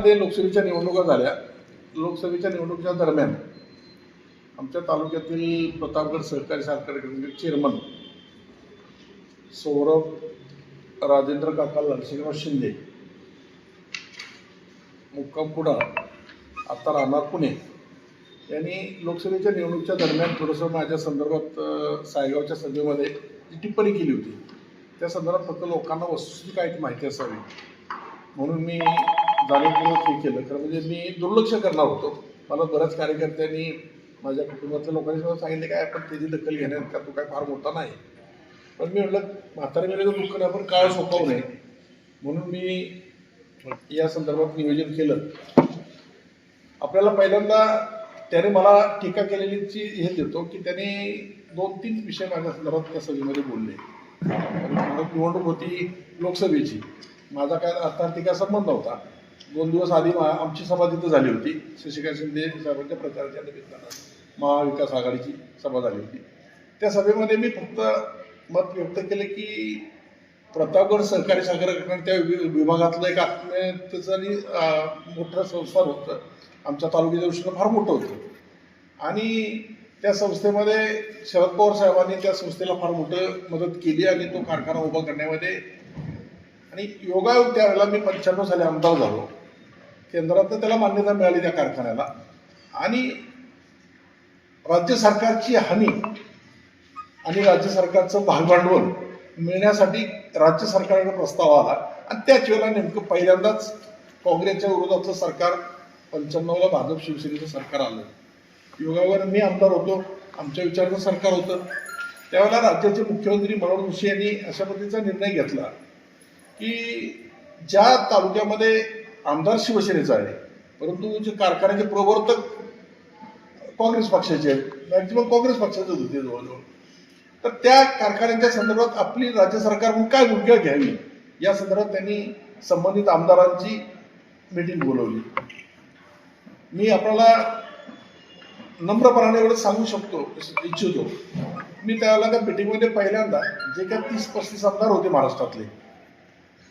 तालुक्यामध्ये लोकसभेच्या निवडणुका झाल्या. लोकसभेच्या निवडणुकीच्या दरम्यान आमच्या तालुक्यातील प्रतापगड सहकारी साखर चेअरमन सौरभ राजेंद्र काका लक्ष्मीराव शिंदे मुक्कामपुडा आता राहणार पुणे यांनी लोकसभेच्या निवडणुकीच्या दरम्यान थोडंसं माझ्या संदर्भात सायगावच्या सभेमध्ये जी टिप्पणी केली होती त्या संदर्भात फक्त लोकांना वस्तुस्थिती काय माहिती असावी. म्हणून मी जाणीवपूर्वक हे केलं. खरं म्हणजे मी दुर्लक्ष करणार होतो. मला बऱ्याच कार्यकर्त्यांनी माझ्या कुटुंबातल्या लोकांनी सुद्धा सांगितले काय आपण त्याची दखल घेण्यात का तो काय फार मोठा नाही? पण मी म्हटलं म्हातारे गेलेलं दुःख नाही आपण काळ सोपवू नये. म्हणून मी या संदर्भात नियोजन केलं. आपल्याला पहिल्यांदा त्याने मला टीका केलेलीची हे देतो की त्याने दोन तीन विषय माझ्या संदर्भात त्या सभेमध्ये बोलले. निवडणूक होती लोकसभेची. माझा काय अर्थार्थिक संबंध होता. दोन दिवस आधी मा- आमची सभा तिथं झाली होती. शशिकांत शिंदे साहेबांच्या प्रचाराच्या निमित्तानं महाविकास आघाडीची सभा झाली होती. त्या सभेमध्ये मी फक्त मत व्यक्त केलं की प्रतापगड सहकारी साखर कारखाना त्या विभागातलं एक आत्मीयतेचं आणि मोठं संस्थान होतं. आमच्या तालुक्याच्या दृष्टीनं फार मोठं होतं. आणि त्या संस्थेमध्ये शरद पवार साहेबांनी त्या संस्थेला फार मोठं मदत केली आणि तो कारखाना उभा करण्यामध्ये आणि योगायोग त्यावेळेला मी पंच्याण्णव साली आमदार झालो. केंद्रातनं त्याला मान्यता मिळाली त्या कारखान्याला. आणि राज्य सरकारची हमी आणि राज्य सरकारचं भागभांडवल मिळण्यासाठी राज्य सरकारकडे प्रस्ताव आला. आणि त्याच वेळेला नेमकं पहिल्यांदाच काँग्रेसच्या विरोधातलं सरकार पंच्याण्णवला भाजप शिवसेनेचं सरकार आलं. योगावर मी आमदार होतो आमच्या विचाराचं सरकार होतं. त्यावेळेला राज्याचे मुख्यमंत्री मनोहर जोशी यांनी अशा पद्धतीचा निर्णय घेतला की ज्या तालुक्यामध्ये आमदार शिवसेनेचा आहे. परंतु जे कारखान्याचे प्रवर्तक काँग्रेस पक्षाचे आहेत मॅक्झिमम काँग्रेस पक्षाचे होते जवळजवळ. तर त्या कारखान्यांच्या संदर्भात आपली राज्य सरकार म्हणून काय भूमिका घ्यावी? या संदर्भात त्यांनी संबंधित आमदारांची मीटिंग बोलवली. मी आपल्याला नम्रपणाने एवढं सांगू शकतो इच्छितो. मी त्यावेळेला त्या मीटिंगमध्ये पहिल्यांदा जे काही तीस पस्तीस आमदार होते महाराष्ट्रातले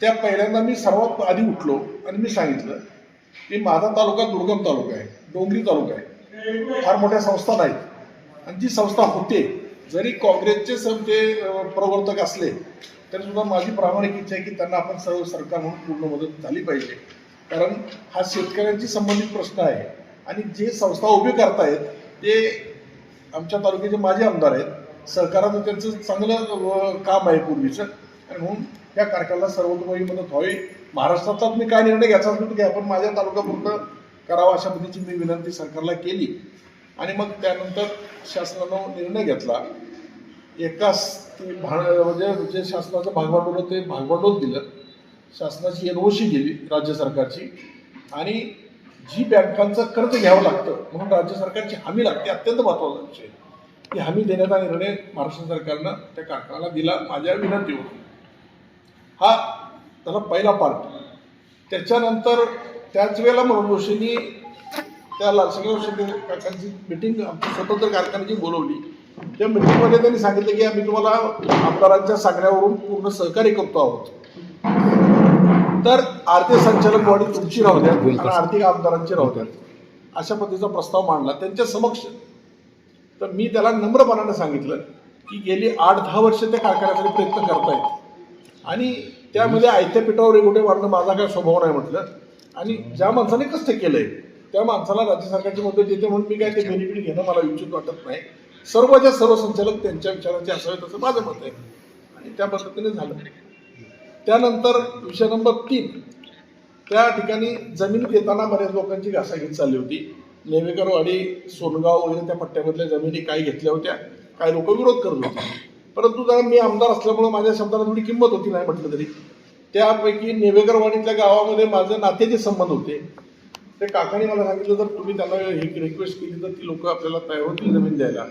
त्या पहिल्यांदा मी सर्वात आधी उठलो आणि मी सांगितलं की माझा तालुका दुर्गम तालुका आहे डोंगरी तालुका आहे. फार मोठ्या संस्था नाहीत. आणि जी संस्था होते जरी काँग्रेसचे सम जे प्रवर्तक असले तरी सुद्धा माझी प्रामाणिक इच्छा आहे की त्यांना आपण सर्व सरकार म्हणून पूर्ण मदत झाली पाहिजे. कारण हा शेतकऱ्यांशी संबंधित प्रश्न आहे. आणि जे संस्था उभे करतायत ते आमच्या तालुक्याचे माजी आमदार आहेत. सहकाराचं त्यांचं चांगलं काम आहे पूर्वीचं. आणि म्हणून त्या कार्यक्रमाला सर्वतोपरी मदत व्हावी. महाराष्ट्राचाच मी काय निर्णय घ्यायचा असतो की आपण माझ्या तालुक्यापुरतं करावा अशा पद्धतीची मी विनंती सरकारला केली. आणि मग त्यानंतर शासनानं निर्णय घेतला. एकाच ते भाड म्हणजे जे शासनाचं भागभांडवल होतं ते भागभांडवल दिलं. शासनाची एन गेली राज्य सरकारची. आणि जी बँकांचं कर्ज घ्यावं लागतं म्हणून राज्य सरकारची हमी लागते अत्यंत महत्त्वाचा विषय ती हमी देण्याचा निर्णय महाराष्ट्र सरकारनं त्या कारखान्याला दिला. माझ्या विनंतीवर हा त्याचा पहिला पार्ट त्याच्यानंतर त्याच वेळेला म्हणून जोशींनी त्या लालसिंगराव शिंदे काकांची मिटिंग आमची स्वतंत्र कारखान्याची बोलवली. त्या मिटिंगमध्ये त्यांनी सांगितलं की आम्ही तुम्हाला आमदारांच्या सांगण्यावरून पूर्ण सहकार्य करतो आहोत. तर आर्थिक संचालक बॉडी तुमची राहू द्या आणि आर्थिक आमदारांची राहू द्या. अशा पद्धतीचा प्रस्ताव मांडला. त्यांच्या समक्ष. तर मी त्याला नम्रपणानं सांगितलं की गेली आठ दहा वर्ष त्या कारखान्यासाठी प्रयत्न करतायत. आणि त्यामध्ये आयत्या पिठावर एवढे मारणं माझा काय स्वभाव नाही म्हटलं. आणि ज्या माणसाने कष्ट केलंय त्या माणसाला राज्य सरकारची मदत देते म्हणून मी काय ते बेनिफिट घेणं मला इच्छित वाटत नाही. सर्वच्या सर्व संचालक त्यांच्या विचाराचे असावेत असं माझं मत आहे. आणि त्या पद्धतीने झालं. त्यानंतर विषय नंबर तीन. त्या ठिकाणी जमीन देताना बऱ्याच लोकांची घासाघीस चालली होती. नेवेकरवाडी सोनगाव वगैरे त्या पट्ट्यामधल्या जमिनी काही घेतल्या होत्या. काही लोक विरोध करत होते. परंतु जरा मी आमदार असल्यामुळे माझ्या शब्दाला थोडी किंमत होती नाही म्हटलं तरी. त्यापैकी नेवेकरवाडीतल्या गावामध्ये माझे नात्याचे संबंध होते. ते काकाने मला सांगितलं जर तुम्ही त्यांना एक रिक्वेस्ट केली तर ती लोक आपल्याला तयार होतील जमीन द्यायला.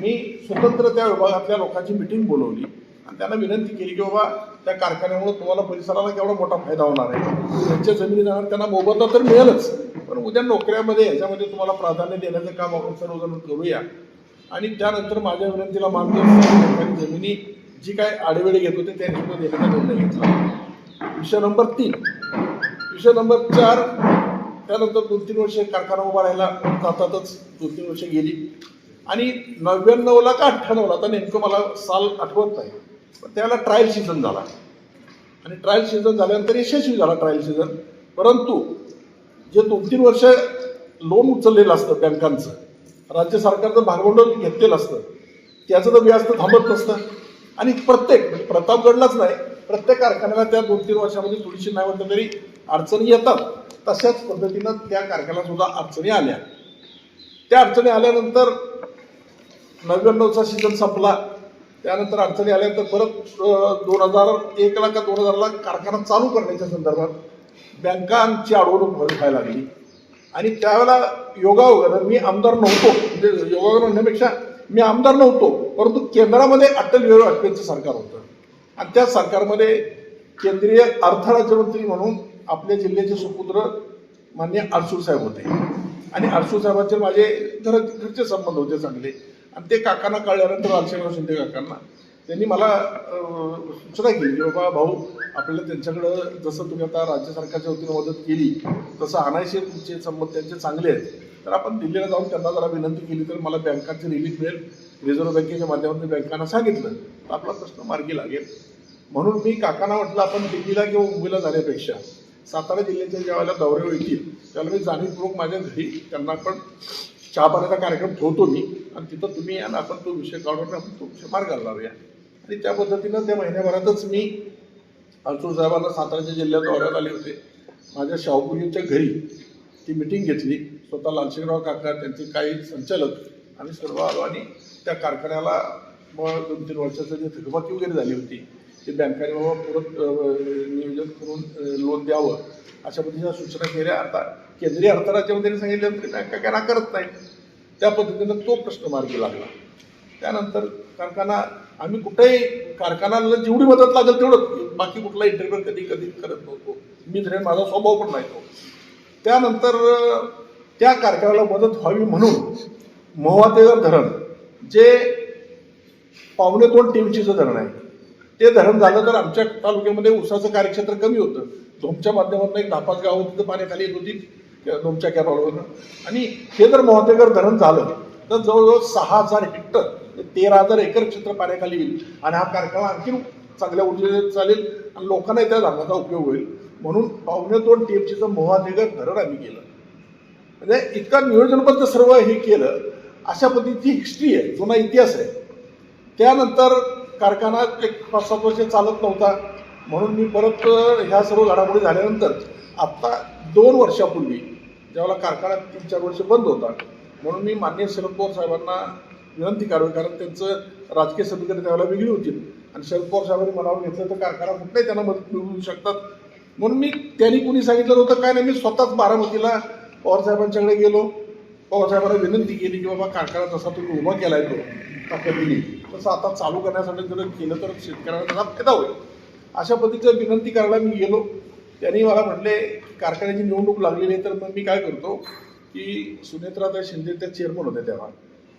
मी स्वतंत्र त्या विभागातल्या लोकांची मिटिंग बोलवली. आणि त्यांना विनंती केली की बाबा त्या कारखान्यामुळे तुम्हाला परिसराला केवढा मोठा फायदा होणार आहे. त्यांच्या जमिनी जाणार त्यांना मोबदला तर मिळेलच. पण उद्या नोकऱ्यामध्ये याच्यामध्ये तुम्हाला प्राधान्य देण्याचं काम आपण सर्वजण करूया. आणि त्यानंतर माझ्या विनंतीला मान देऊन जमिनी जी काय आडेवेळे घेत होते त्या सुद्धा देण्याचा निर्णय घेतला. विषय नंबर तीन. विषय नंबर चार त्यानंतर दोन तीन वर्ष कारखाना उभा राहायला जातातच दोन तीन वर्ष गेली. आणि नव्याण्णवला का अठ्ठ्याण्णवला आता नेमकं मला साल आठवत नाही. पण त्याला ट्रायल सीझन झाला. आणि ट्रायल सीझन झाल्यानंतर यशस्वी झाला ट्रायल सीझन परंतु जे दोन तीन वर्ष लोन उचललेलं असतं बँकांचं राज्य सरकारचं भागभांडवल घेतलेलं असतं. त्याचं तर व्याज तर थांबत नसतं. आणि प्रत्येक म्हणजे प्रतापगडलाच नाही प्रत्येक कारखान्याला त्या दोन तीन वर्षामध्ये थोडीशी नाही म्हटलं तरी अडचणी येतात. तशाच पद्धतीनं त्या कारखान्याला सुद्धा अडचणी आल्या. त्या अडचणी आल्यानंतर नव्याण्णवचा सीझन संपला. त्यानंतर अडचणी आल्यानंतर परत दोन हजार एकला का दोन हजारला कारखाना चालू करण्याच्या संदर्भात बँकांची अडवणूक व्हायला लागली. आणि त्यावेळेला योगायोगानं हो, मी आमदार नव्हतो. म्हणजे योगायोग म्हणण्यापेक्षा मी आमदार नव्हतो. परंतु केंद्रामध्ये अटल बिहारी वाजपेयींचं सरकार होतं. आणि त्या सरकारमध्ये केंद्रीय अर्थ राज्यमंत्री म्हणून आपल्या जिल्ह्याचे सुपुत्र मान्य अडसूळ साहेब होते. आणि अडसूळ साहेबांचे माझे घर घरचे संबंध होते चांगले. आणि ते काकांना कळल्यानंतर लालशेखराव शिंदे काकांना त्यांनी मला सूचना केली की बाबा भाऊ आपल्याला त्यांच्याकडं जसं तुम्ही आता राज्य सरकारच्या वतीनं मदत केली तसं आणायचे तुमचे संबंध त्यांचे चांगले आहेत. तर आपण दिल्लीला जाऊन त्यांना जरा विनंती केली तर मला बँकांची रिलीफ मिळेल. रिझर्व्ह बँकेच्या माध्यमातून बँकांना सांगितलं. तर आपला प्रश्न मार्गी लागेल. म्हणून मी काकांना म्हटलं आपण दिल्लीला किंवा मुंबईला जाण्यापेक्षा सातारा जिल्ह्याच्या ज्या वेळेला दौऱ्यावर येतील त्यावेळेला मी जाणीवपूर्वक माझ्या घरी त्यांना पण चहा पाण्याचा कार्यक्रम ठेवतो मी. आणि तिथं तुम्ही या ना आपण तो विषय काढून आपण तो विषय मार्गाला लावूया. आणि त्या पद्धतीनं त्या महिन्याभरातच मी अडसूळ साहेबांना साताराच्या जिल्ह्यात दौऱ्यात आले होते. माझ्या शाहूपुरीच्या घरी ती मिटिंग घेतली. स्वतः लालशिंगराव काका त्यांचे काही संचालक आणि सर्व आलो आणि त्या कारखान्याला मग दोन तीन वर्षाचं जे थकबाकी वगैरे झाली होती ते बँकाने बाबा परत नियोजन करून लोन द्यावं अशा पद्धतीच्या सूचना केल्या. आता केंद्रीय अर्थ राज्यमंत्र्यांनी सांगितलं की बँका काय नाकारत नाही त्या पद्धतीनं तो प्रश्न मार्गी लागला. त्यानंतर कारखाना आम्ही कुठेही कारखान्याला जेवढी मदत लागेल तेवढं बाकी कुठला इंटरव्ह्यू कधी कधी करत नव्हतो. मी तरी माझा स्वभाव पण नाही तो. त्यानंतर त्या कारखान्याला मदत व्हावी म्हणून मोहातेगर धरण जे पावणे दोन टीमचीचं धरण आहे ते धरण झालं तर आमच्या तालुक्यामध्ये ऊसाचं कार्यक्षेत्र कमी होतं. धोमच्या माध्यमातून एक दहा गाव होतं तिथं पाण्याखाली येत होती धोमच्या कॅनॉलवरून. आणि हे जर मोहातेकर धरण झालं तर जवळजवळ सहा हजार हेक्टर तेरा हजार एकर क्षेत्र पाण्याखाली येईल. आणि हा कारखाना आणखी चांगल्या ऊर्जेने चालेल आणि लोकांना त्या धरणाचा उपयोग होईल. म्हणून पावणे दोन टीएमसीचं मोहातेकर धरण आम्ही केलं. म्हणजे इतकं नियोजनबद्ध सर्व हे केलं अशा पद्धतीची हिस्ट्री आहे जुना इतिहास आहे. त्यानंतर कारखाना एक पाच सात वर्ष चालत नव्हता. म्हणून मी परत ह्या सर्व घडामोडी झाल्यानंतर आत्ता दोन वर्षापूर्वी ज्यावेळेला कारखाना तीन चार वर्ष बंद होता म्हणून मी मान्य शरद पवार साहेबांना विनंती करावी कारण त्यांचं राजकीय समीकरण त्यावेळेला वेगळी होती. आणि शरद पवार साहेबांनी मनावर घेतलं तर कारखाना कुठलाही त्यांना मदत मिळू शकतात. म्हणून मी त्यांनी कुणी सांगितलं होतं काय नाही मी स्वतःच बारामतीला पवार साहेबांच्याकडे गेलो. पवार साहेबांना विनंती केली की बाबा कारखाना जसा तुम्ही उभा केलाय तो ताकदीने तसं आता चालू करण्यासाठी जर केलं तर शेतकऱ्यांना त्याचा फायदा होईल. अशा पद्धतीचं विनंती करायला मी गेलो. त्यांनी मला म्हटले कारखान्याची निवडणूक लागलेली आहे तर मग मी काय करतो की सुनेत्राताई शिंदे त्या चेअरमन होत्या तेव्हा.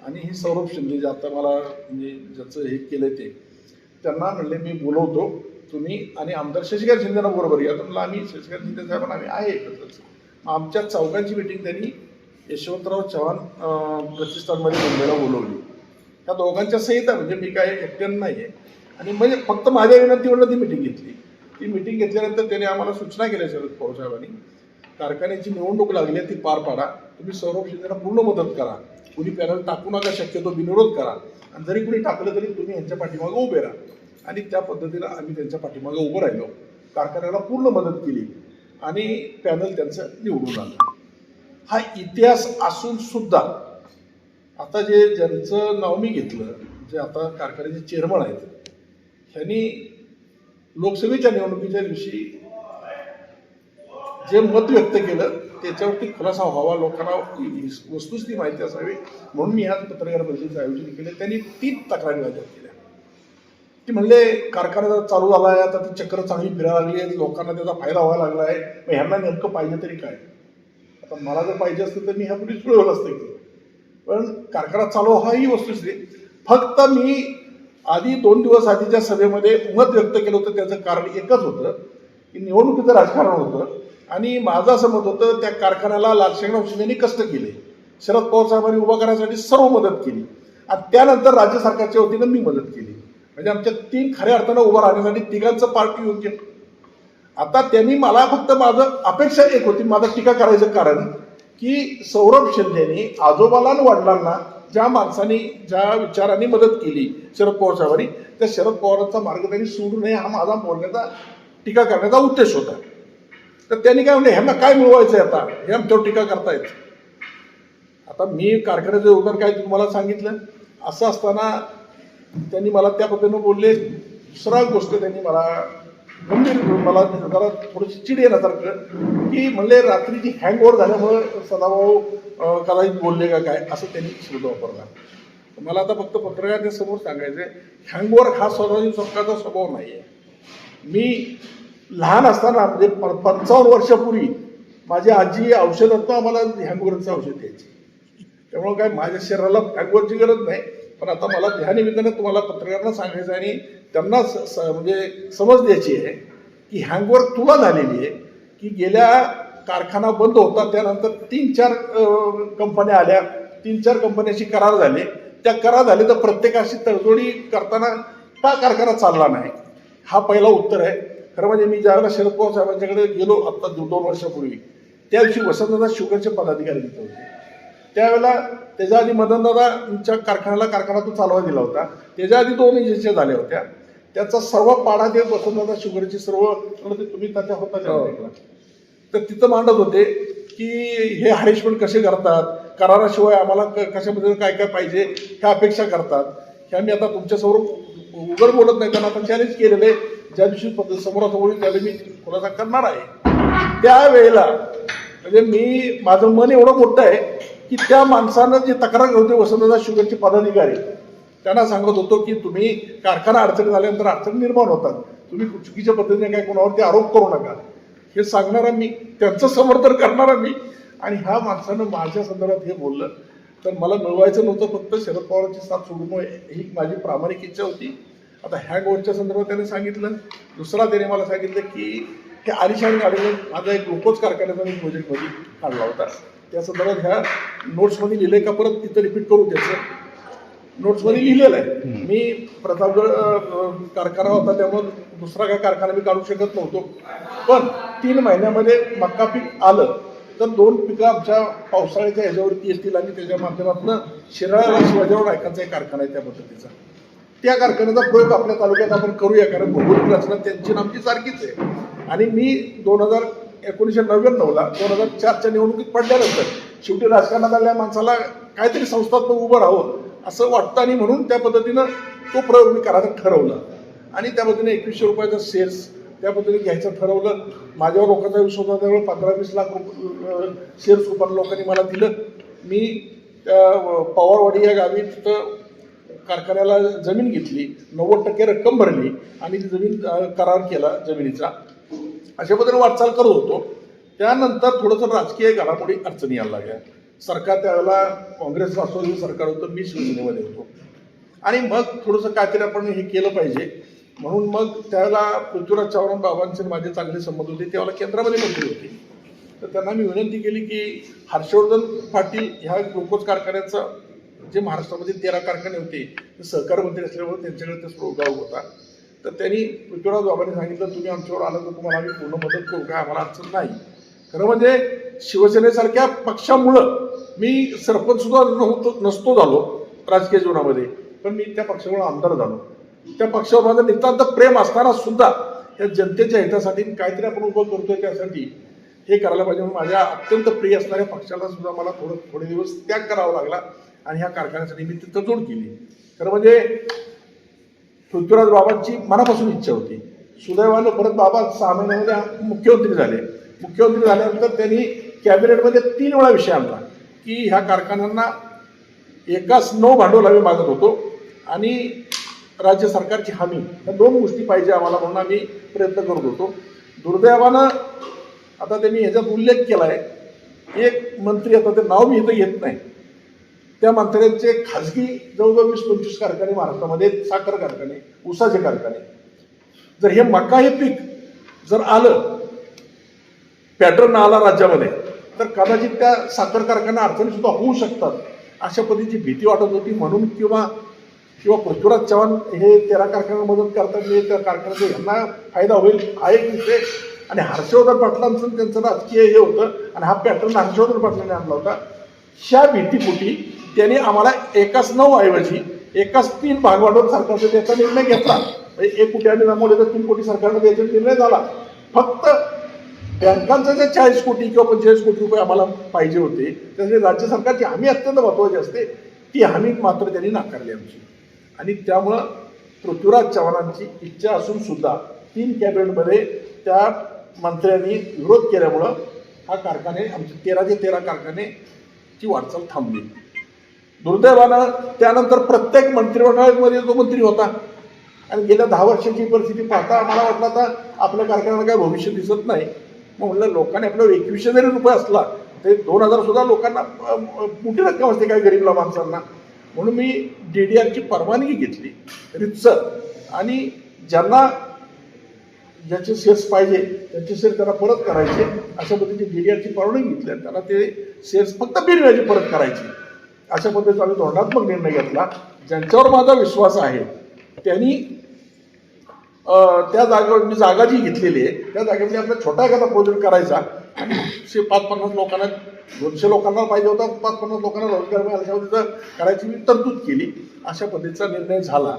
आणि हे सौरभ शिंदे जे आता मला म्हणजे ज्याचं हे केलं ते त्यांना म्हणले मी बोलवतो तुम्ही आणि आमदार शशिकांत शिंदेना बरोबर या. तर म्हणलं आम्ही शशिकांत शिंदे साहेबांना आम्ही आहे एकत्रच. मग आमच्या चौघांची मिटिंग त्यांनी यशवंतराव चव्हाण प्रतिष्ठानमध्ये मुंबईला बोलवली. त्या दोघांच्या सहित म्हणजे मी काय एकट्यानं नाही आहे आणि म्हणजे फक्त माझ्या विनंतीवरनं ती मिटिंग घेतली. ती मिटिंग घेतल्यानंतर त्यांनी आम्हाला सूचना केल्या शरद पवार साहेबांनी कारखान्याची निवडणूक लागली आहे ती पार पाडा. तुम्ही सौरभ शिंदेला पूर्ण मदत करा. कुणी पॅनल टाकू नका शक्यतो बिनविरोध करा. आणि जरी कुणी टाकलं तरी तुम्ही यांच्या पाठीमागं उभे राहा. आणि त्या पद्धतीनं आम्ही त्यांच्या पाठीमागं उभं राहिलो. कारखान्याला पूर्ण मदत केली. आणि पॅनल त्यांचं निवडून आलं. हा इतिहास असून सुद्धा आता जे ज्यांचं नाव मी घेतलं जे आता कारखान्याचे चेअरमन आहेत ह्यांनी लोकसभेच्या निवडणुकीच्या दिवशी जे मत व्यक्त केलं त्याच्यावरती खुलासा व्हावा लोकांना वस्तुस्थिती माहिती असावी. म्हणून मी आज पत्रकार परिषदेचं आयोजन केले. त्यांनी तीन तक्रारी माझ्या केल्या. ती म्हणले कारखाना चालू झाला आहे आता ती चक्र चांगली फिरायला लागली आहे लोकांना त्याचा फायदा व्हायला लागला आहे. मग ह्यांना नेमकं पाहिजे तरी काय? आता मला जर पाहिजे असतं तर मी ह्यापूर्वी जुळवलं असतं की पण कारखाना चालू हा ही वस्तुस्थिती. फक्त मी आधी दोन दिवस आधीच्या सभेमध्ये मत व्यक्त केलं होतं त्याचं कारण एकच होतं की निवडणुकीचं राजकारण होतं. आणि माझं असं मत होतं त्या कारखान्याला लालशेखराव शिंदेनी कष्ट केले. शरद पवार साहेबांनी उभा करण्यासाठी सर्व मदत केली. आणि त्यानंतर राज्य सरकारच्या वतीनं मी मदत केली. म्हणजे आमच्या तीन खऱ्या अर्थानं उभं राहण्यासाठी तिघांचं पार्टी योग्य आता त्यांनी मला फक्त माझं अपेक्षा एक होती माझं टीका करायचं कारण की सौरभ शिंदेनी आजोबाला आणि वडिलांना ज्या माणसांनी ज्या विचारांनी मदत केली शरद पवार साहेबांनी त्या शरद पवारांचा मार्ग त्यांनी सोडू नये हा माझा बोलण्याचा टीका करण्याचा उद्देश होता. तर त्यांनी काय म्हणले ह्यांना काय मिळवायचं आहे आता? हे आमच्यावर टीका करतायत आता मी कारखान्याचं योगदान काय तुम्हाला सांगितलं? असं असताना त्यांनी मला त्या पद्धतीनं बोलले. दुसरा गोष्ट त्यांनी मला गंभीर मला जरा थोडीशी चिड येण्यासारखं की म्हणले रात्रीची हँगओव्हर झाल्यामुळे सदाभाऊ कदाचित बोलले का काय? असं त्यांनी शब्द वापरला. मला आता फक्त पत्रकारांच्या समोर सांगायचं आहे हँगओव्हर हा स्वतःची स्वतःचा स्वभाव नाही आहे मी लहान असताना म्हणजे प- पंचावन्न वर्षापूर्वी माझी आजी औषधातनं आम्हाला हँगओव्हरचं औषध द्यायची. त्यामुळं काय माझ्या शरीराला हँगओव्हरची गरज नाही पण आता मला ध्याननिमित्तानं तुम्हाला पत्रकारांना सांगायचं आहे आणि त्यांना स- स- म्हणजे समज द्यायची आहे की हँगवर तुला झालेली आहे की गेल्या कारखाना बंद होता त्यानंतर तीन चार कंपन्या आल्या तीन चार कंपन्याशी करार झाले. त्या करार झाले तर प्रत्येकाशी तडजोडी करताना का कारखाना चालला नाही. हा पहिला उत्तर आहे. खरं म्हणजे मी ज्यावेळेला शरद पवार साहेबांच्याकडे गेलो आत्ता दो- दोन वर्षापूर्वी त्या दिवशी वसंतदादा शुगरचे पदाधिकारी तिथे होते. त्यावेळेला त्याच्या आधी मदनदादांच्या कारखान्याला कारखाना तो चालवा दिला होता. त्याच्या आधी दोन एजन्सी झाल्या होत्या. त्याचा सर्व पाडा ते वसंतदादा शुगरची सर्व ते तुम्ही त्याच्या होता हो. तर तिथं मांडत होते की हे हरेशमेंट कसे करतात? कराराशिवाय आम्हाला क- कशामध्ये काय काय पाहिजे? ह्या अपेक्षा करतात. ह्या मी आता तुमच्यासमोर उघड बोलत नाही त्यांना आता चॅलेंज केलेलं आहे. ज्या दिवशी समोरासमोर त्याला मी खुलासा करणार आहे. त्यावेळेला म्हणजे मी माझं मन एवढं मोठं आहे की त्या माणसानं जी तक्रार होते वसंतदा शुगरचे पदाधिकारी त्यांना सांगत होतो की तुम्ही कारखाना अडचणी झाल्यानंतर अडचणी निर्माण होतात. तुम्ही चुकीच्या पद्धतीने काय कोणावरती आरोप करू नका. हे सांगणारा मी त्यांचं समर्थन करणारा मी आणि ह्या माणसानं माझ्या संदर्भात हे बोललं. तर मला मिळवायचं नव्हतं फक्त शरद पवारांची साथ सोडून नये ही माझी प्रामाणिक इच्छा होती. आता ह्या गोष्टच्या संदर्भात त्याने सांगितलं. दुसरा त्याने मला सांगितलं की हे आलिशान गाडीवर माझा एक ग्लुकोज कारखान्याचा मी प्रोजेक्टमध्ये काढला होता. त्या संदर्भात ह्या नोट्समध्ये लिहिले का परत तिथं रिपीट करू त्याचं नोट्समध्ये लिहिलेलं आहे. मी प्रतापगड कारखाना होता त्यामुळे दुसरा काय कारखाना मी काढू शकत नव्हतो. पण तीन महिन्यामध्ये मक्का पीक आलं. तर दोन पिकं आमच्या पावसाळ्याच्या ह्याच्यावरती येतील आणि त्याच्या माध्यमातून शिराळा शिवाजीराव नायकांचा एक कारखाना आहे त्या पद्धतीचा. त्या कारखान्याचा प्रयोग आपल्या तालुक्यात आपण करूया कारण भौगोलिक रचना त्यांची आमची सारखीच आहे. आणि मी दोन हजार एकोणीसशे नव्याण्णवला दोन हजार चारच्या निवडणुकीत पडल्यानंतर शेवटी राजकारणात आलेल्या माणसाला काहीतरी संस्थात्मक उभं राहावं असं वाटतं आणि म्हणून त्या पद्धतीनं तो प्रयोग मी करायचं ठरवलं. आणि त्या पद्धतीने एकवीसशे रुपयाचा सेल्स त्या पद्धतीने घ्यायचं ठरवलं. माझ्यावर लोकांचा विश्वास होता त्यामुळे पंधरा वीस लाख रुप शेअर्स रुपये लोकांनी मला दिलं. मी त्या पवारवाडी या गावी तिथं कारखान्याला जमीन घेतली नव्वद टक्के रक्कम भरली आणि ती जमीन करार केला जमिनीचा. अशा पद्धतीने वाटचाल करत होतो. त्यानंतर थोडंसं राजकीय घडामोडी अडचणी यायला लागल्या. सरकार त्यावेळेला काँग्रेस राष्ट्रवादी सरकार होतं मी शिवसेनेमध्ये होतो. आणि मग थोडंसं काहीतरी आपण हे केलं पाहिजे. म्हणून मग त्यावेळेला पृथ्वीराज चव्हाण बाबांचे माझे चांगले संबंध होते. त्यावेळेला केंद्रामध्ये मंत्री होते. तर त्यांना मी विनंती केली की हर्षवर्धन पाटील ह्या ग्लुकोज कारखान्याचं जे महाराष्ट्रामध्ये तेरा कारखाने होते ते सहकार मंत्री असल्यामुळे त्यांच्याकडे ते सर्व होता. तर त्यांनी पृथ्वीराज बाबांनी सांगितलं तुम्ही आमच्यावर आलं तर तुम्हाला आम्ही पूर्ण मदत करू काय आम्हाला अडचण नाही. खरं म्हणजे शिवसेनेसारख्या पक्षामुळं मी सरपंच सुद्धा नव्हतो नसतो झालो राजकीय जीवनामध्ये पण मी त्या पक्षामुळे आमदार झालो. त्या पक्षावर माझं नितांत प्रेम असताना सुद्धा या जनतेच्या हितासाठी काहीतरी आपण उभं करतोय त्यासाठी हे करायला पाहिजे म्हणून माझ्या अत्यंत प्रिय असणाऱ्या पक्षाला सुद्धा मला थोडं थोडे दिवस त्याग करावा लागला. आणि ह्या कारखान्यासाठी मी तिथं जोड केली. खरं म्हणजे पृथ्वीराज बाबांची मनापासून इच्छा होती. सुदैवानं परत बाबा सहा महिन्यामध्ये मुख्यमंत्री झाले. मुख्यमंत्री झाल्यानंतर त्यांनी कॅबिनेटमध्ये तीन वेळा विषय आणला की ह्या कारखान्यांना एकाच नऊ भांडवल आम्ही मागत होतो आणि राज्य सरकारची हमी. या दोन गोष्टी पाहिजे आम्हाला म्हणून आम्ही प्रयत्न करत होतो. दुर्दैवानं आता त्यांनी ह्याच्यात उल्लेख केला आहे एक मंत्री आता ते नाव मी इथं येत नाही. त्या मंत्र्यांचे खाजगी जवळजवळ वीस पंचवीस कारखाने महाराष्ट्रामध्ये साखर कारखाने ऊसाचे कारखाने. जर हे मका हे पीक जर आलं पॅटर्न आला राज्यामध्ये तर कदाचित त्या साखर कारखाना अडचणी सुद्धा होऊ शकतात. अशा पद्धतीची भीती वाटत होती म्हणून किंवा किंवा पृथ्वीराज चव्हाण हे तेरा कारखान्याला मदत करतात म्हणजे त्या कारखान्याचा यांना फायदा होईल हा एक विषय. आणि हर्षवर्धन पाटलांचं त्यांचं राजकीय हे होतं आणि हा पॅटर्न हर्षवर्धन पाटलांनी आणला होता. ह्या भीतीपोटी त्यांनी आम्हाला एकाच नऊ ऐवजी एकाच तीन भागवाढवून सरकारचा त्याचा निर्णय घेतला. म्हणजे एक कोटी आम्ही जमवले तर तीन कोटी सरकारने द्यायचा निर्णय झाला. फक्त बँकांचं जे चाळीस कोटी किंवा पंचेचाळीस कोटी रुपये आम्हाला पाहिजे होते त्यासाठी राज्य सरकारची हमी अत्यंत महत्त्वाची असते. ती हमी मात्र त्यांनी नाकारली आमची. आणि त्यामुळं पृथ्वीराज चव्हाणांची इच्छा असून सुद्धा तीन कॅबिनेटमध्ये त्या मंत्र्यांनी विरोध केल्यामुळं हा कारखाने आमचे तेरा ते तेरा कारखानेची वाटचाल थांबली. दुर्दैवानं त्यानंतर प्रत्येक मंत्रिमंडळामध्ये तो मंत्री होता आणि गेल्या दहा वर्षाची परिस्थिती पाहता आम्हाला वाटलं आता आपल्या कारखान्याला काय भविष्य दिसत नाही. मग म्हणलं लोकांनी आपल्याला एकवीसशे जरी रुपये असला ते दोन हजार सुद्धा लोकांना मोठी रक्कम असते काय गरीबला माणसांना म्हणून मी डी डी आरची परवानगी घेतली रितसर. आणि ज्यांना ज्याचे शेअर्स पाहिजे त्याचे शेअर त्यांना परत करायचे अशा पद्धतीची डी डी आरची परवानगी घेतली आणि त्यांना ते शेअर्स फक्त बिनव्याजी परत करायचे. अशा पद्धतीचा आम्ही धोरणात्मक निर्णय घेतला. ज्यांच्यावर माझा विश्वास आहे त्यांनी त्या जागेवर मी जागा जी घेतलेली आहे त्या जागेमध्ये आपला छोटा एखादा प्रोजेक्ट करायचा. आणि शे पाच पन्नास लोकांना दोनशे लोकांना पाहिजे होता पाच पन्नास लोकांना रोजगार मिळाला. अशा पद्धतीचं करायची मी तरतूद केली. अशा पद्धतीचा निर्णय झाला.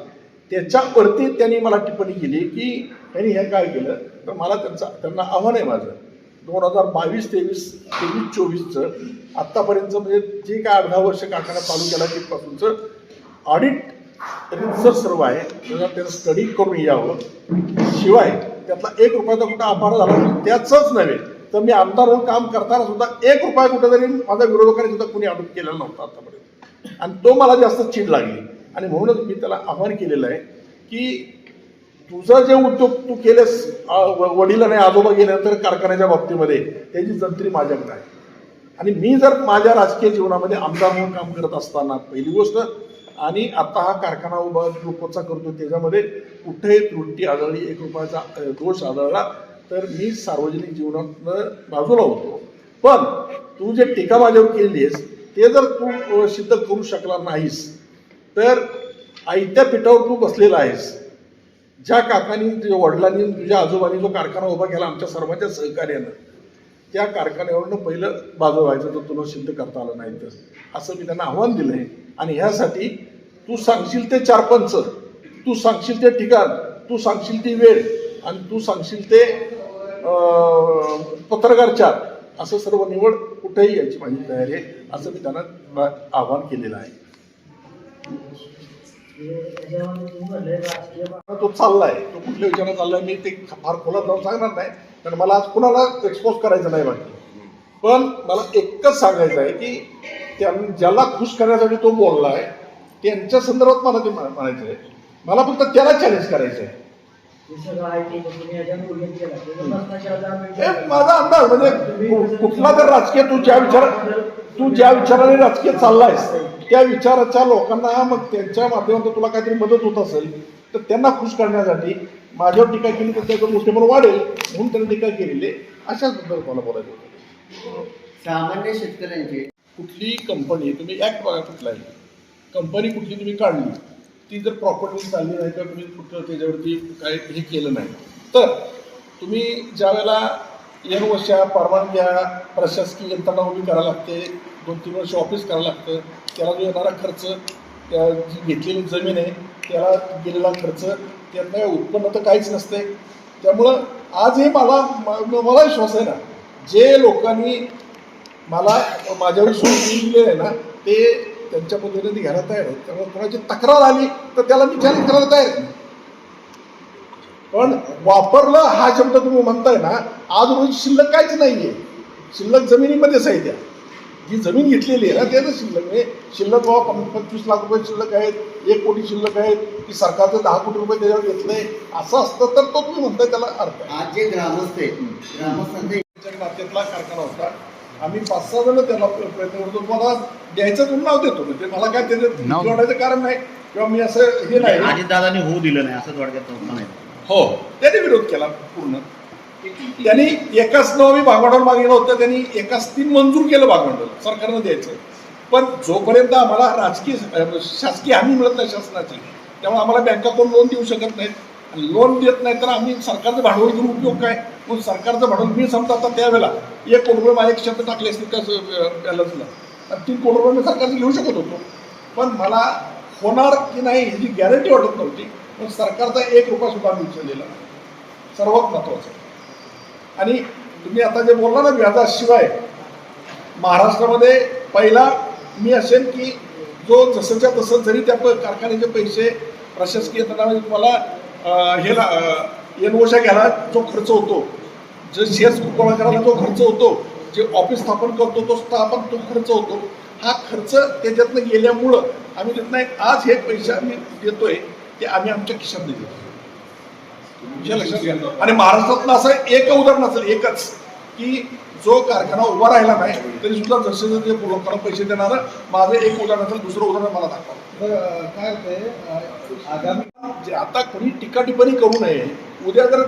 त्याच्यावरती त्यांनी मला टिप्पणी केली की त्यांनी हे काय केलं? तर मला त्यांचा त्यांना आव्हान आहे माझं. दोन हजार बावीस तेवीस तेवीस चोवीसचं आत्तापर्यंत म्हणजे जे काय अर्धा वर्ष कारखाना चालू केला तिथपासूनचं ऑडिट रितसर सर्व आहे. त्याला त्याचं स्टडी करून यावं. शिवाय त्यातला एक रुपयाचा कुठं अपहार झाला त्याचंच नव्हे. तर मी आमदार म्हणून काम करताना सुद्धा एक रुपया कुठेतरी माझ्या विरोधकांनी सुद्धा कोणी ऑडिट केलेला नव्हता आतापर्यंत. आणि तो मला जास्त चीड लागली. आणि म्हणूनच मी त्याला आव्हान केलेलं आहे की तुझा जे उद्योग तू केलेस व- वडील आणि आजोबा गेल्यानंतर कारखान्याच्या बाबतीमध्ये त्याची जंत्री माझ्याकडे आहे. आणि मी जर माझ्या राजकीय जीवनामध्ये आमदार म्हणून काम करत असताना पहिली गोष्ट आणि आता हा कारखाना उभा लोकोचा करतो त्याच्यामध्ये कुठेही त्रुटी आढळली एक रुपयाचा दोष आढळला तर मी सार्वजनिक जीवनात बाजूला होतो. पण तू जे टीका माझ्यावर केली आहेस ते जर तू सिद्ध करू शकला नाहीस तर आयत्या पिठावर तू बसलेला आहेस. ज्या काकांनी तुझ्या वडिलांनी तुझ्या आजोबांनी जो कारखाना उभा केला आमच्या सर्वांच्या सहकार्यानं त्या कारखान्यावरनं पहिलं बाजू व्हायचं तर तुला सिद्ध करता आलं नाही तर. असं मी त्यांना आव्हान दिलं आहे. आणि ह्यासाठी तू सांगशील ते चारपंच तू सांगशील ते ठिकाण तू सांगशील ती वेळ आणि तू सांगशील ते पत्रकार चार. असं सर्व निवड कुठेही यायची माझी तयारी आहे. असं मी त्यांना आव्हान केलेलं आहे त्याच्यामध्ये तुम्ही म्हणले राजकीय तो चाललाय. तो कुठल्या विचारात चाललाय मी ते फार खोलात जाऊन सांगणार नाही. कारण मला आज कुणाला एक्सपोज करायचं नाही बाकी पण मला एकच सांगायचं आहे की त्या ज्याला खुश करण्यासाठी तो बोललाय त्यांच्या संदर्भात मला ते म्हणायचं आहे. मला फक्त त्याला चॅलेंज करायचं आहे. हे माझा अंदाज म्हणजे कुठला तर राजकीय तू ज्या विचार तू ज्या विचाराने राजकीय चाललायस त्या विचाराच्या लोकांना मग त्यांच्या माध्यमातून तुला काहीतरी मदत होत असेल तर त्यांना खुश करण्यासाठी माझ्यावर टीका केली तर त्याचं मोठेपण वाढेल म्हणून त्यांनी टीका केलेली आहे. अशाच बद्दल मला बोलायचं होतं. सामान्य शेतकऱ्यांचे. कुठलीही कंपनी तुम्ही ॲक्ट बघा कुठलाही कंपनी कुठली तुम्ही काढली ती जर प्रॉपर्टी चालली नाही तर तुम्ही कुठलं त्याच्यावरती काय हे केलं नाही. तर तुम्ही ज्या वेळेला एक वर्षा परवानग्या प्रशासकीय यंत्रणा उभी करावी लागते. दोन तीन वर्ष ऑफिस करायला लागतं. त्याला जो येणारा खर्च त्या जी घेतलेली जमीन आहे त्याला गेलेला खर्च त्यातनं उत्पन्न तर काहीच नसते. त्यामुळं आजही मला मला विश्वास आहे ना जे लोकांनी मला माझ्यावर सोडून दिलेलं आहे ना ते त्यांच्या पद्धतीने घ्यायला तयार आहेत. त्यामुळे कोणाची तक्रार आली तर त्याला मी चॅलेंज करायला तयार आहे. पण वापरलं हा शब्द तुम्ही म्हणताय ना आज रोज शिल्लक काहीच नाहीये. शिल्लक जमिनीमध्येच आहे त्या. जी जमीन घेतलेली आहे ना त्याचं शिल्लक आहे. शिल्लक बाबा पंचवीस लाख रुपये शिल्लक आहेत एक कोटी शिल्लक आहेत की सरकारचं दहा कोटी रुपये त्याच्यावर घेतलंय. असं असतं तर तो तुम्ही म्हणताय त्याला अर्थ आहे. आज जे ग्रामस्थ आहेत ग्रामस्थांचे त्यांच्या नात्यातला कारखाना होता. आम्ही पाच सहा जण त्याला प्र- प्रयत्न करतो. मला द्यायचं तुम्ही नाव देतो. म्हणजे मला काय त्याचं नाव- जोडायचं कारण नाही. किंवा मी असं हे नाही अजितदादांनी होऊ दिलं नाही असं थोडक्यात म्हणायचं हो. त्याने विरोध केला पूर्ण. त्यांनी एकाच नाव मी भागभांडवल मागितलं होतं त्यांनी एकाच तीन मंजूर केलं भागभांडवल सरकारनं द्यायचं पण जोपर्यंत आम्हाला राजकीय शासकीय हमी मिळत नाही शासनाची त्यामुळे आम्हाला बँका कोण लोन देऊ शकत नाहीत. आणि लोन देत नाही तर आम्ही सरकारचं भांडवल घेऊन उपयोग काय? मग सरकारचं भांडवल मी समजा आता त्यावेळेला एक कोटी रुपये माझ्या क्षेत्र टाकले असतील त्या बॅलन्सला? आणि तीन कोटी रुपये मी सरकारचं घेऊ शकत होतो. पण मला होणार की नाही ह्याची गॅरंटी वाटत नव्हती पण सरकारचा एक रुपया सुद्धा मी उचललेला सर्वात महत्त्वाचं आणि तुम्ही आता जे बोलला ना व्याजाशिवाय महाराष्ट्रामध्ये पहिला मी असेल की जो जसंच्या तसं जरी त्या कारखान्याचे पैसे प्रशासकीय तणामध्ये तुम्हाला अं, हे एनओशा घ्यायला जो खर्च होतो जे शेअर्स गोळा करायला जो खर्च होतो जे ऑफिस स्थापन करतो तो स्थापन तो खर्च होतो. हा खर्च त्याच्यातनं गेल्यामुळं आम्ही देत नाही आज हे पैसे आम्ही देतोय. ते आम्ही आमच्या खिशात देतो लक्षात घ्या आणि महाराष्ट्रातलं असं एक उदाहरण असेल एकच की जो कारखाना उभा राहिला नाही तरी सुद्धा जसे जसे लोकांना पैसे देणार माझं एक उदाहरण असेल दुसरं उदाहरण मला दाखवा. काय होतंय आगामी आता कोणी टीका टिप्पणी करू नये उद्या जर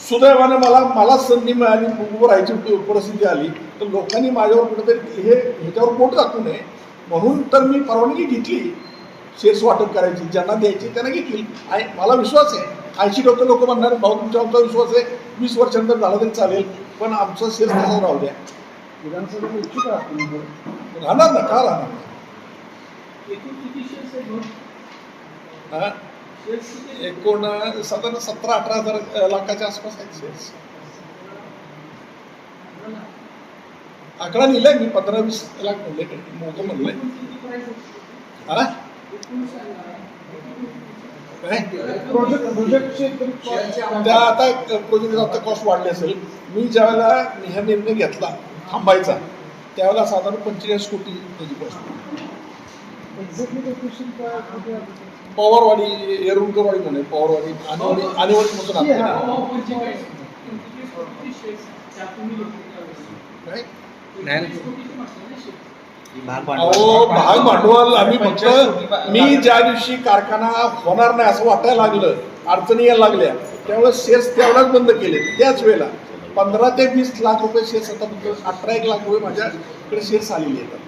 सुदैवानं मला मला संधी मिळाली उभं राहायची परिस्थिती आली तर लोकांनी माझ्यावर कुठेतरी हे ह्याच्यावर बोट टाकू नये. म्हणून तर मी परवानगी घेतली शेअर्स वाटप करायची ज्यांना द्यायची त्यांना घेतली आणि मला विश्वास आहे ऐंशी टक्के लोक म्हणणार भाऊ तुमच्या आमचा विश्वास आहे वीस वर्षानंतर झालं तरी चालेल पण आमचं शेअर्स तसं राहू द्या विधानसभेत इच्छुक बरं. राहणार ना का राहणार? हा? एकूण साधारण सतरा अठरा हजार लाखाच्या आसपास आहेत शेअर्स आकडा लिहिलाय मी पंधरा वीस लाख म्हणले मोठं म्हणलंय हा? प्रोजेक्ट प्रोजेक्टचे त्या आता प्रोजेक्ट आता कॉस्ट वाढले असेल मी ज्यावेळेला हा निर्णय घेतला थांबायचा त्यावेळेला साधारण पंचेचाळीस कोटी त्याची कॉस्ट? पवारवाडी येरुळकरवाडी म्हणून आहे, पवारवाडी आणेवाडी आणेवाडी. आता काय? अहो भाग भांडवल आम्ही फक्त मी ज्या दिवशी कारखाना होणार नाही असं वाटायला लागलं अडचणी यायला लागल्या त्यावेळेस शेअर्स तेवढाच बंद केले त्याच वेळेला पंधरा ते वीस लाख रुपये शेअर्स आता अठरा एक लाख रुपये माझ्याकडे शेअर्स आलेले आहेत.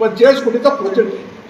पंचेचाळीस कोटीचा प्रोजेक्ट आहे